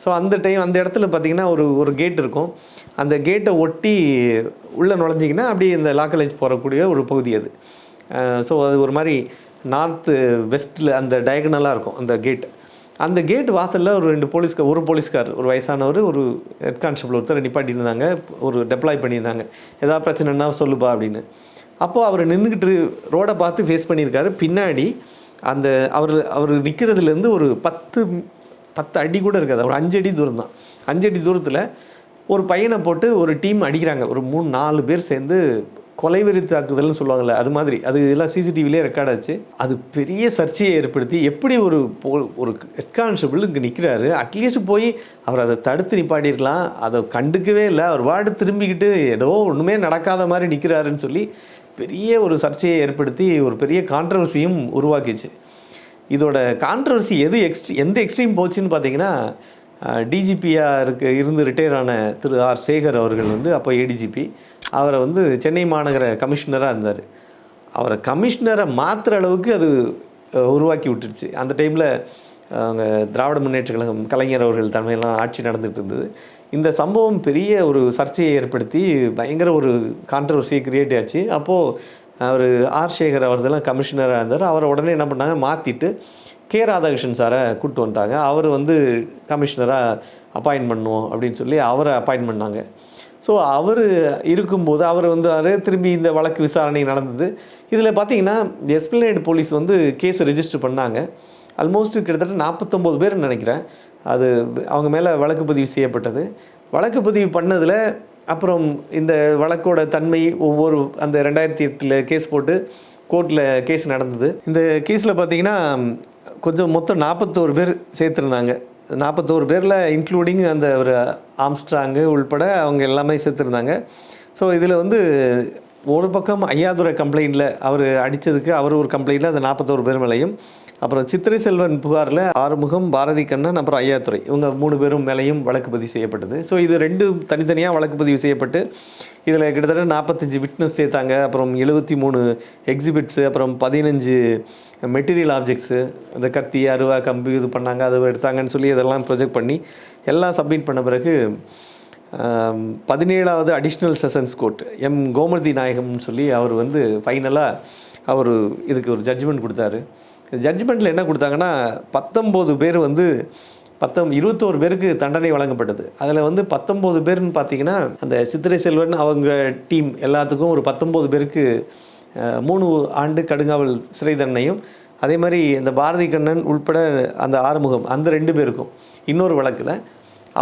ஸோ அந்த டைம் அந்த இடத்துல பார்த்தீங்கன்னா ஒரு ஒரு கேட் இருக்கும். அந்த கேட்டை ஒட்டி உள்ளே நுழைஞ்சிங்கன்னா அப்படியே இந்த லா காலேஜ் போகக்கூடிய ஒரு பகுதி அது. ஸோ அது ஒரு மாதிரி நார்த்து வெஸ்ட்டில் அந்த டயகனலாக இருக்கும் அந்த கேட் அந்த கேட் வாசலில் ஒரு ரெண்டு போலீஸ்கார் ஒரு போலீஸ்கார் ஒரு வயசானவர் ஒரு ஹெட் கான்ஸ்டபிள் ஒருத்தர் நிப்பாட்டியிருந்தாங்க. ஒரு டெப்ளாய் பண்ணியிருந்தாங்க. ஏதாவது பிரச்சனைன்னா சொல்லுப்பா அப்படின்னு. அப்போது அவர் நின்றுக்கிட்டு ரோடை பார்த்து ஃபேஸ் பண்ணியிருக்காரு. பின்னாடி அந்த அவர் அவர் நிற்கிறதுலேருந்து ஒரு பத்து பத்து அடி கூட இருக்காது. ஒரு அஞ்சு அடி தூரம் தான். அஞ்சு அடி தூரத்தில் ஒரு பையனை போட்டு ஒரு டீம் அடிக்கிறாங்க. ஒரு மூணு நாலு பேர் சேர்ந்து கொலைவெறி தாக்குதல்னு சொல்லுவாங்கள்ல அது மாதிரி. அது இதெல்லாம் சிசிடிவிலே ரெக்கார்ட் ஆச்சு. அது பெரிய சர்ச்சையை ஏற்படுத்தி எப்படி ஒரு போ- ஒரு ஹெட் கான்ஸ்டபிள் இங்கே நிற்கிறாரு அட்லீஸ்ட் போய் அவர் அதை தடுத்து நிப்பாட்டியிருக்கலாம். அதை கண்டுக்கவே இல்லை. அவர் வார்டு திரும்பிக்கிட்டு ஏதோ ஒன்றுமே நடக்காத மாதிரி நிற்கிறாருன்னு சொல்லி பெரிய ஒரு சர்ச்சையை ஏற்படுத்தி ஒரு பெரிய கான்ட்ரவர்சியும் உருவாக்கிச்சு. இதோட கான்ட்ரவர்சி எது எக்ஸ்ட்ரீ எந்த எக்ஸ்ட்ரீம் போச்சுன்னு பார்த்தீங்கன்னா டிஜிபியாக இருக்க இருந்து ரிட்டையர் ஆன திரு ஆர் சேகர் அவர்கள் வந்து அப்போ ஏடிஜிபி அவரை வந்து சென்னை மாநகர கமிஷனராக இருந்தார். அவரை கமிஷனரை மாற்றுற அளவுக்கு அது உருவாக்கி விட்டுருச்சு. அந்த டைமில் அவங்க திராவிட முன்னேற்ற கழகம் கலைஞர் அவர்கள் தலைமையெல்லாம் ஆட்சி நடந்துகிட்டு இருந்தது. இந்த சம்பவம் பெரிய ஒரு சர்ச்சையை ஏற்படுத்தி பயங்கர ஒரு கான்ட்ரவர்சியை கிரியேட் ஆச்சு. அப்போது அவர் ஆர் சேகர் அவர்தெல்லாம் கமிஷனராக இருந்தார். அவரை உடனே என்ன பண்ணாங்க? மாற்றிட்டு கே ராதாகிருஷ்ணன் சாரை கூப்பிட்டு வந்துட்டாங்க. அவர் வந்து கமிஷனராக அப்பாயின் பண்ணுவோம் அப்படின்னு சொல்லி அவரை அப்பாயின் பண்ணாங்க. ஸோ அவர் இருக்கும்போது அவர் வந்து திரும்பி இந்த வழக்கு விசாரணை நடந்தது. இதில் பார்த்தீங்கன்னா எஸ்பிளேட் போலீஸ் வந்து கேஸை ரெஜிஸ்டர் பண்ணாங்க. ஆல்மோஸ்ட் கிட்டத்தட்ட நாற்பத்தொம்போது பேர் நினைக்கிறேன். அது அவங்க மேலே வழக்கு பதிவு செய்யப்பட்டது. வழக்கு பதிவு பண்ணதில் அப்புறம் இந்த வழக்கோட தன்மை ஒவ்வொரு அந்த ரெண்டாயிரத்தி எட்டில் கேஸ் போட்டு கோர்ட்டில் கேஸ் நடந்தது. இந்த கேஸில் பார்த்தீங்கன்னா கொஞ்சம் மொத்தம் நாற்பத்தோரு பேர் சேர்த்துருந்தாங்க. நாற்பத்தோரு பேரில் இன்க்ளூடிங் அந்த ஒரு ஆம்ஸ்ட்ராங்கு உள்பட அவங்க எல்லாமே சேர்த்துருந்தாங்க. ஸோ இதில் வந்து ஒரு பக்கம் ஐயாதுரை கம்ப்ளைண்ட்டில் அவர் அடித்ததுக்கு அவர் ஒரு கம்ப்ளைண்ட்டில் அந்த நாற்பத்தோரு பேர் மேலேயும். அப்புறம் சித்திரை செல்வன் புகாரில் ஆறுமுகம் பாரதி கண்ணன் அப்புறம் ஐயாத்துறை. இவங்க மூணு பேரும் மேலேயும் வழக்கு பதிவு செய்யப்பட்டது. ஸோ இது ரெண்டு தனித்தனியாக வழக்கு பதிவு செய்யப்பட்டு இதில் கிட்டத்தட்ட நாற்பத்தஞ்சு விட்னஸ் சேர்த்தாங்க. அப்புறம் எழுபத்தி மூணு எக்ஸிபிட்ஸு அப்புறம் பதினஞ்சு மெட்டீரியல் ஆப்ஜெக்ட்ஸு இந்த கத்தி அருவா கம்பி இது பண்ணாங்க அதை எடுத்தாங்கன்னு சொல்லி இதெல்லாம் ப்ரொஜெக்ட் பண்ணி எல்லாம் சப்மிட் பண்ண பிறகு பதினேழாவது additional sessions court M Gomathi நாயகம்னு சொல்லி அவர் வந்து ஃபைனலாக அவர் இதுக்கு ஒரு ஜட்ஜ்மெண்ட் கொடுத்தாரு. ஜட்ஜ்மெண்ட்டில் என்ன கொடுத்தாங்கன்னா பத்தொம்போது பேர் வந்து பத்தம் இருபத்தோரு பேருக்கு தண்டனை வழங்கப்பட்டது. அதில் வந்து பத்தொம்போது பேர்னு பார்த்தீங்கன்னா அந்த சித்திரை செல்வன் அவங்க டீம் எல்லாத்துக்கும் ஒரு பத்தொம்போது பேருக்கு மூணு ஆண்டு கடுங்காவல் சிறை தண்டனையும் அதே மாதிரி இந்த பாரதி கண்ணன் உள்பட அந்த ஆறுமுகம் அந்த ரெண்டு பேருக்கும் இன்னொரு வழக்கில்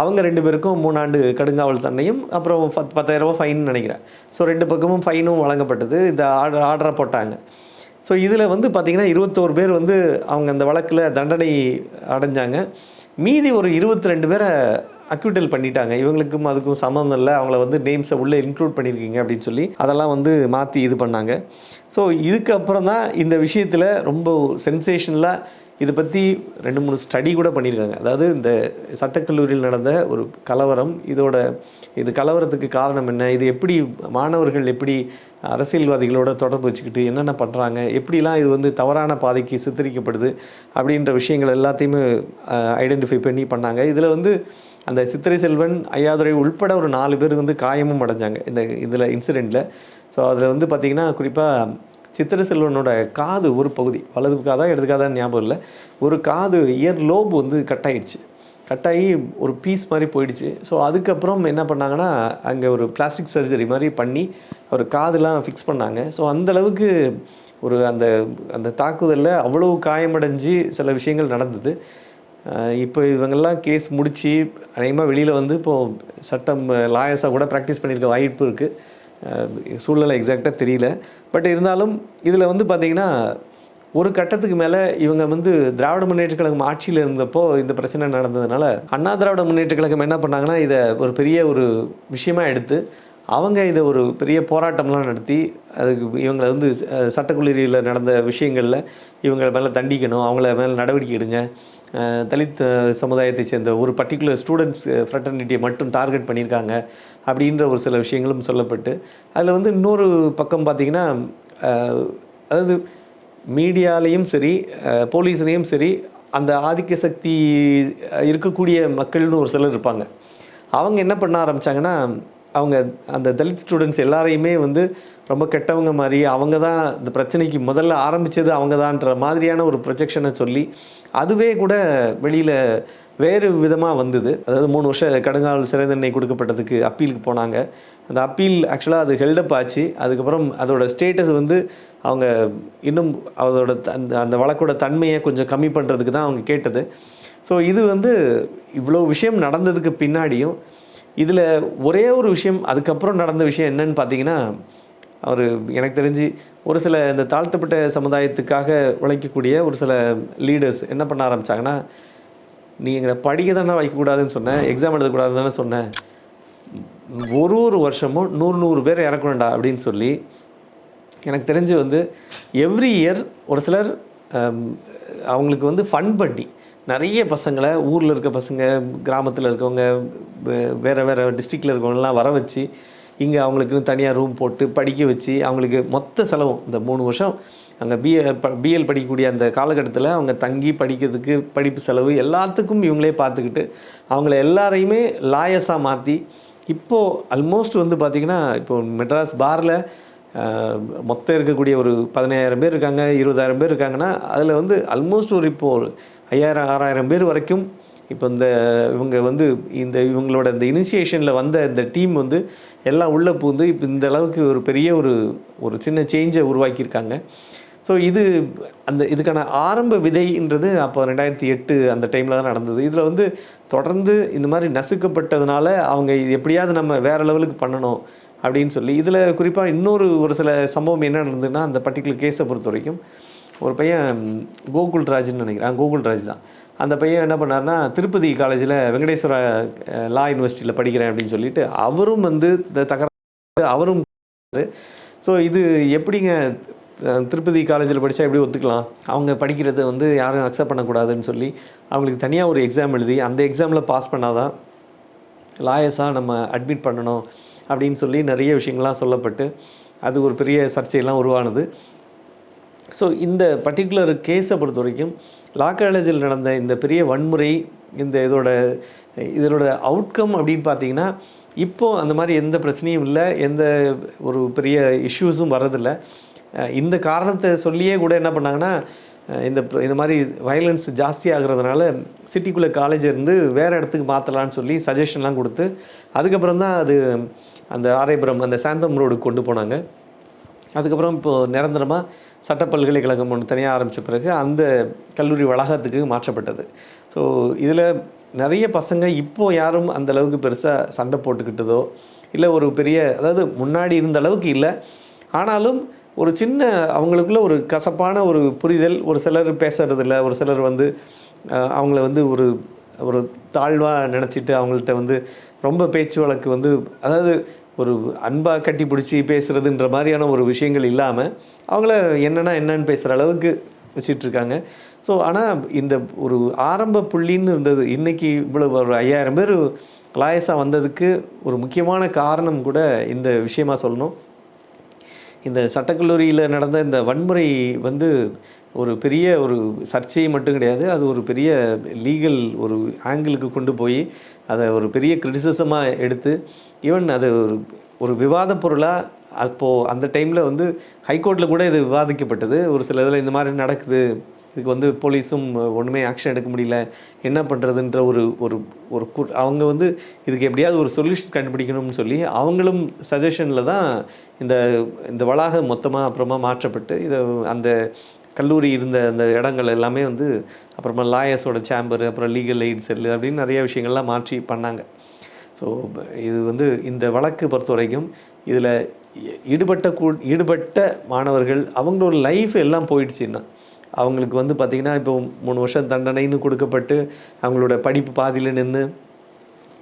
அவங்க ரெண்டு பேருக்கும் மூணாண்டு கடுங்காவல் தண்டையும் அப்புறம் பத் பத்தாயிரரூபா ஃபைன் நினைக்கிறேன். ஸோ ரெண்டு பக்கமும் ஃபைனும் வழங்கப்பட்டது. இந்த ஆர்டர் ஆர்டராக போட்டாங்க. ஸோ இதில் வந்து பார்த்திங்கன்னா இருபத்தோரு பேர் வந்து அவங்க அந்த வழக்கில் தண்டனை அடைஞ்சாங்க. மீதி ஒரு இருபத்தி ரெண்டு பேரை அக்யூட்டல் பண்ணிட்டாங்க. இவங்களுக்கும் அதுக்கும் சம்மந்தம் இல்லை. அவங்கள வந்து நேம்ஸை உள்ளே இன்க்ளூட் பண்ணியிருக்கீங்க அப்படின்னு சொல்லி அதெல்லாம் வந்து மாற்றி இது பண்ணாங்க. ஸோ இதுக்கப்புறம் தான் இந்த விஷயத்தில் ரொம்ப சென்சேஷனலாக இதை பற்றி ரெண்டு மூணு ஸ்டடி கூட பண்ணியிருக்காங்க. அதாவது இந்த சட்டக்கல்லூரியில் நடந்த ஒரு கலவரம் இதோட இது கலவரத்துக்கு காரணம் என்ன இது எப்படி மாணவர்கள் எப்படி அரசியல்வாதிகளோட தொடர்பு வச்சுக்கிட்டு என்னென்ன பண்ணுறாங்க எப்படிலாம் இது வந்து தவறான பாதைக்கு சித்தரிக்கப்படுது அப்படின்ற விஷயங்கள் எல்லாத்தையுமே ஐடென்டிஃபை பண்ணி பண்ணாங்க. இதில் வந்து அந்த சித்திரை செல்வன் ஐயாதுரை உள்பட ஒரு நாலு பேர் வந்து காயமும் அடைஞ்சாங்க. இந்த இதில் இன்சிடெண்ட்டில் ஸோ அதில் வந்து பார்த்திங்கன்னா குறிப்பாக சித்திர செல்வனோட காது ஒரு பகுதி வலது காதா இடது ஞாபகம் இல்லை. ஒரு காது இயர் லோப் வந்து கட் ஆகிடுச்சு கட் ஆகி ஒரு பீஸ் மாதிரி போயிடுச்சு. ஸோ அதுக்கப்புறம் என்ன பண்ணாங்கன்னா அங்கே ஒரு பிளாஸ்டிக் சர்ஜரி மாதிரி பண்ணி அவர் காதெலாம் ஃபிக்ஸ் பண்ணாங்க. ஸோ அந்தளவுக்கு ஒரு அந்த அந்த தாக்குதலில் அவ்வளோ காயமடைஞ்சு சில விஷயங்கள் நடந்தது. இப்போ இவங்கெல்லாம் கேஸ் முடித்து அநேகமாக வெளியில் வந்து இப்போது சட்டம் லாயர்ஸாக கூட ப்ராக்டிஸ் பண்ணியிருக்க வாய்ப்பு இருக்குது சூழ்நிலை எக்ஸாக்டாக தெரியல. பட் இருந்தாலும் இதில் வந்து பார்த்திங்கன்னா ஒரு கட்டத்துக்கு மேலே இவங்க வந்து திராவிட முன்னேற்ற கழகம் ஆட்சியில் இருந்தப்போ இந்த பிரச்சனை நடந்ததுனால அண்ணா திராவிட முன்னேற்ற கழகம் என்ன பண்ணாங்கன்னா இதை ஒரு பெரிய ஒரு விஷயமா எடுத்து அவங்க இதை ஒரு பெரிய போராட்டம்லாம் நடத்தி அதுக்கு இவங்களை வந்து அஹ், சட்டக்கல்லூரியில் நடந்த விஷயங்களில் இவங்களை மேலே தண்டிக்கணும் அவங்கள மேலே நடவடிக்கை எடுங்க. தலித் சமுதாயத்தை சேர்ந்த ஒரு பர்டிகுலர் ஸ்டூடெண்ட்ஸ் ஃப்ரெட்டர்னிட்டியை மட்டும் டார்கெட் பண்ணியிருக்காங்க அப்படின்ற ஒரு சில விஷயங்களும் சொல்லப்பட்டு அதில் வந்து இன்னொரு பக்கம் பார்த்திங்கன்னா அதாவது மீடியாலேயும் சரி போலீஸ்லேயும் சரி அந்த ஆதிக்க சக்தி இருக்கக்கூடிய மக்கள்னு ஒரு சிலர் இருப்பாங்க. அவங்க என்ன பண்ண ஆரம்பிச்சாங்கன்னா அவங்க அந்த தலித் ஸ்டூடெண்ட்ஸ் எல்லாரையுமே வந்து ரொம்ப கெட்டவங்க மாதிரி அவங்க தான் இந்த பிரச்சனைக்கு முதல்ல ஆரம்பித்தது அவங்க தான்ற மாதிரியான ஒரு ப்ரொஜெக்ஷனை சொல்லி அதுவே கூட வெளியில் வேறு விதமாக வந்தது. அதாவது மூணு வருஷம் கடுங்கால் சிறை தண்டனை கொடுக்கப்பட்டதுக்கு அப்பீலுக்கு போனாங்க. அந்த அப்பீல் ஆக்சுவலாக அது ஹெல்டப் ஆச்சு. அதுக்கப்புறம் அதோட ஸ்டேட்டஸ் வந்து அவங்க இன்னும் அதோட அந்த அந்த வழக்கோட தன்மையை கொஞ்சம் கம்மி பண்ணுறதுக்கு தான் அவங்க கேட்டது. ஸோ இது வந்து இவ்வளோ விஷயம் நடந்ததுக்கு பின்னாடியும் இதில் ஒரே ஒரு விஷயம் அதுக்கப்புறம் நடந்த விஷயம் என்னன்னு பார்த்தீங்கன்னா அவர் எனக்கு தெரிஞ்சு ஒரு சில இந்த தாழ்த்தப்பட்ட சமுதாயத்துக்காக உழைக்கக்கூடிய ஒரு சில லீடர்ஸ் என்ன பண்ண ஆரம்பித்தாங்கன்னா நீ எங்களை படிக்க தானே வைக்கக்கூடாதுன்னு சொன்னேன் எக்ஸாம் எழுதக்கூடாதுன்னு தானே சொன்னேன் ஒரு ஒரு வருஷமும் நூறு நூறு பேர் இறக்கணும்டா அப்படின்னு சொல்லி எனக்கு தெரிஞ்சு வந்து எவ்ரி இயர் ஒரு சிலர் um, அவங்களுக்கு வந்து ஃபன் பண்ணி நிறைய பசங்களை ஊரில் இருக்க பசங்க கிராமத்தில் இருக்கவங்க வேறு வேறு டிஸ்ட்ரிக்டில் இருக்கவங்கலாம் வர வச்சு இங்கே அவங்களுக்குன்னு தனியாக ரூம் போட்டு படிக்க வச்சு அவங்களுக்கு மொத்த செலவும் இந்த மூணு வருஷம். அங்கே பிஏ பிஎல் படிக்கக்கூடிய அந்த காலகட்டத்தில் அவங்க தங்கி படிக்கிறதுக்கு படிப்பு செலவு எல்லாத்துக்கும் இவங்களே பார்த்துக்கிட்டு அவங்கள எல்லாரையுமே லாயஸாக மாற்றி இப்போது ஆல்மோஸ்ட் வந்து பார்த்திங்கன்னா இப்போ மெட்ராஸ் பாரில் மொத்தம் இருக்கக்கூடிய ஒரு பதினாயிரம் பேர் இருக்காங்க இருபதாயிரம் பேர் இருக்காங்கன்னா அதில் வந்து ஆல்மோஸ்ட் ஒரு இப்போ ஐயாயிரம் ஆறாயிரம் பேர் வரைக்கும் இப்போ இந்த இவங்க வந்து இந்த இவங்களோட இந்த இனிஷியேஷனில் வந்த இந்த டீம் வந்து எல்லாம் உள்ளே பூந்து இப்போ இந்த அளவுக்கு ஒரு பெரிய ஒரு ஒரு சின்ன சேஞ்சை உருவாக்கியிருக்காங்க. ஸோ இது அந்த இதுக்கான ஆரம்ப விதைன்றது அப்போ ரெண்டாயிரத்தி எட்டு அந்த டைமில் தான் நடந்தது. இதில் வந்து தொடர்ந்து இந்த மாதிரி நசுக்கப்பட்டதுனால அவங்க இது எப்படியாவது நம்ம வேறு லெவலுக்கு பண்ணணும் அப்படின்னு சொல்லி இதில் குறிப்பாக இன்னொரு ஒரு சில சம்பவம் என்ன நடந்ததுன்னா அந்த பர்டிகுலர் கேஸை பொறுத்த வரைக்கும் ஒரு பையன் கோகுல்ராஜ்னு நினைக்கிறேன். கோகுல் ராஜ் தான். அந்த பையன் என்ன பண்ணார்னா திருப்பதி காலேஜில் வெங்கடேஸ்வர லா யூனிவர்சிட்டியில் படிக்கிறேன் அப்படின்னு சொல்லிட்டு அவரும் வந்து இந்த தகராறு அவரும் ஸோ இது எப்படிங்க திருப்பதி காலேஜில் படித்தா எப்படி ஒத்துக்கலாம்? அவங்க படிக்கிறத வந்து யாரும் அக்செப்ட் பண்ணக்கூடாதுன்னு சொல்லி அவங்களுக்கு தனியாக ஒரு எக்ஸாம் எழுதி அந்த எக்ஸாமில் பாஸ் பண்ணாதான் லாயர்ஸாக நம்ம அட்மிட் பண்ணணும் அப்படின்னு சொல்லி நிறைய விஷயங்கள்லாம் சொல்லப்பட்டு அது ஒரு பெரிய சர்ச்சையெல்லாம் உருவானது. ஸோ இந்த பர்டிகுலர் கேஸை பொறுத்த வரைக்கும் லா காலேஜில் நடந்த இந்த பெரிய வன்முறை இந்த இதோட இதனோட அவுட்கம் அப்படின்னு பார்த்தீங்கன்னா இப்போ அந்த மாதிரி எந்த பிரச்சனையும் இல்லை எந்த ஒரு பெரிய இஷ்யூஸும் வரதில்லை இந்த காரணத்தை சொல்லியே கூட என்ன பண்ணாங்கன்னா இந்த இந்த மாதிரி வயலன்ஸ் ஜாஸ்தி ஆகுறதுனால சிட்டிக்குள்ளே காலேஜ் இருந்து வேறு இடத்துக்கு மாற்றலான்னு சொல்லி சஜஷன்லாம் கொடுத்து அதுக்கப்புறம் தான் அது அந்த ஆரைபுரம் அந்த சாந்தம் ரோடுக்கு கொண்டு போனாங்க. அதுக்கப்புறம் இப்போது நிரந்தரமாக சட்ட பல்கலைக்கழகம் ஒன்று தனியாக ஆரம்பித்த பிறகு அந்த கல்லூரி வளாகத்துக்கு மாற்றப்பட்டது. ஸோ இதில் நிறைய பசங்க இப்போது யாரும் அந்த அளவுக்கு பெருசாக சண்டை போட்டுக்கிட்டதோ இல்லை ஒரு பெரிய அதாவது முன்னாடி இருந்த அளவுக்கு இல்லை. ஆனாலும் ஒரு சின்ன அவங்களுக்குள்ள ஒரு கசப்பான ஒரு புரிதல் ஒரு சிலர் பேசுறதில்ல ஒரு சிலர் வந்து அவங்கள வந்து ஒரு ஒரு தாழ்வாக நினச்சிட்டு அவங்கள்ட்ட வந்து ரொம்ப பேச்சு வழக்கு வந்து அதாவது ஒரு அன்பாக கட்டி பிடிச்சி பேசுகிறதுன்ற மாதிரியான ஒரு விஷயங்கள் இல்லாமல் அவங்கள என்னென்னா என்னன்னு பேசுகிற அளவுக்கு வச்சிட்ருக்காங்க. ஸோ ஆனால் இந்த ஒரு ஆரம்ப புள்ளின்னு இருந்தது இன்றைக்கி இவ்வளோ ஒரு ஐயாயிரம் பேர் லாயஸாக வந்ததுக்கு ஒரு முக்கியமான காரணம் கூட இந்த விஷயமா சொல்லணும். இந்த சட்டக்கல்லூரியில் நடந்த இந்த வன்முறை வந்து ஒரு பெரிய ஒரு சர்ச்சை மட்டும் கிடையாது. அது ஒரு பெரிய லீகல் ஒரு ஆங்கிளுக்கு கொண்டு போய் அதை ஒரு பெரிய கிரிட்டிசிசமாக எடுத்து ஈவன் அது ஒரு ஒரு விவாத பொருளாக அப்போது அந்த டைமில் வந்து ஹைகோர்ட்டில் கூட இது விவாதிக்கப்பட்டது. ஒரு சில இதில் இந்த மாதிரி நடக்குது. இதுக்கு வந்து போலீஸும் ஒன்றுமே ஆக்ஷன் எடுக்க முடியல. என்ன பண்ணுறதுன்ற ஒரு ஒரு ஒரு கு- அவங்க வந்து இதுக்கு எப்படியாவது ஒரு சொல்யூஷன் கண்டுபிடிக்கணும்னு சொல்லி அவங்களும் சஜஷனில் தான் இந்த இந்த வளாகம் மொத்தமாக அப்புறமா மாற்றப்பட்டு இதை அந்த கல்லூரி இருந்த அந்த இடங்கள் எல்லாமே வந்து அப்புறமா லாயர்ஸோட சேம்பர் அப்புறம் லீகல் எய்ட் செல்லு அப்படின்னு நிறைய விஷயங்கள்லாம் மாற்றி பண்ணாங்க. ஸோ இது வந்து இந்த வழக்கு பொறுத்த வரைக்கும் இதில் ஈடுபட்ட கூ ஈடுபட்ட மாணவர்கள் அவங்களோட லைஃப் எல்லாம் போயிடுச்சுன்னா அவங்களுக்கு வந்து பார்த்திங்கன்னா இப்போ மூணு வருஷம் தண்டனைன்னு கொடுக்கப்பட்டு அவங்களோட படிப்பு பாதியில் நின்று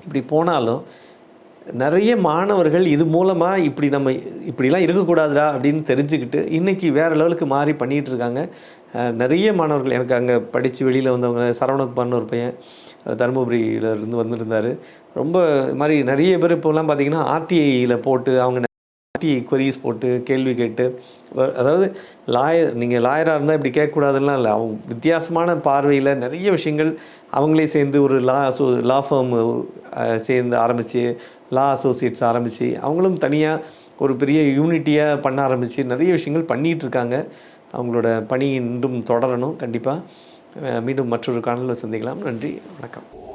இப்படி போனாலும் நிறைய மாணவர்கள் இது மூலமாக இப்படி நம்ம இப்படிலாம் இருக்கக்கூடாதுடா அப்படின்னு தெரிஞ்சுக்கிட்டு இன்றைக்கி வேறு லெவலுக்கு மாறி பண்ணிகிட்டு இருக்காங்க. நிறைய மாணவர்கள் எனக்கு அங்கே படித்து வெளியில் வந்தவங்க சரவணகுமார்னு ஒரு பையன் தருமபுரியிலேருந்து வந்திருந்தார். ரொம்ப இது மாதிரி நிறைய பேர் இப்போலாம் பார்த்தீங்கன்னா ஆர்டிஐயில் போட்டு அவங்க ஆர்டிஐ கொரிஸ் போட்டு கேள்வி கேட்டு அதாவது லாயர் நீங்கள் லாயராக இருந்தால் இப்படி கேட்கக்கூடாதுலாம் இல்லை. அவங்க வித்தியாசமான பார்வையில் நிறைய விஷயங்கள் அவங்களே சேர்ந்து ஒரு லா அசோ லா ஃபார்ம் சேர்ந்து ஆரம்பித்து லா அசோசியேட்ஸ் ஆரம்பித்து அவங்களும் தனியாக ஒரு பெரிய யூனிட்டியாக பண்ண ஆரம்பித்து நிறைய விஷயங்கள் பண்ணிகிட்டு இருக்காங்க. அவங்களோட பணி இன்றும் தொடரணும் கண்டிப்பாக மீண்டும் மற்றொரு காணலில் சந்திக்கலாம். நன்றி வணக்கம்.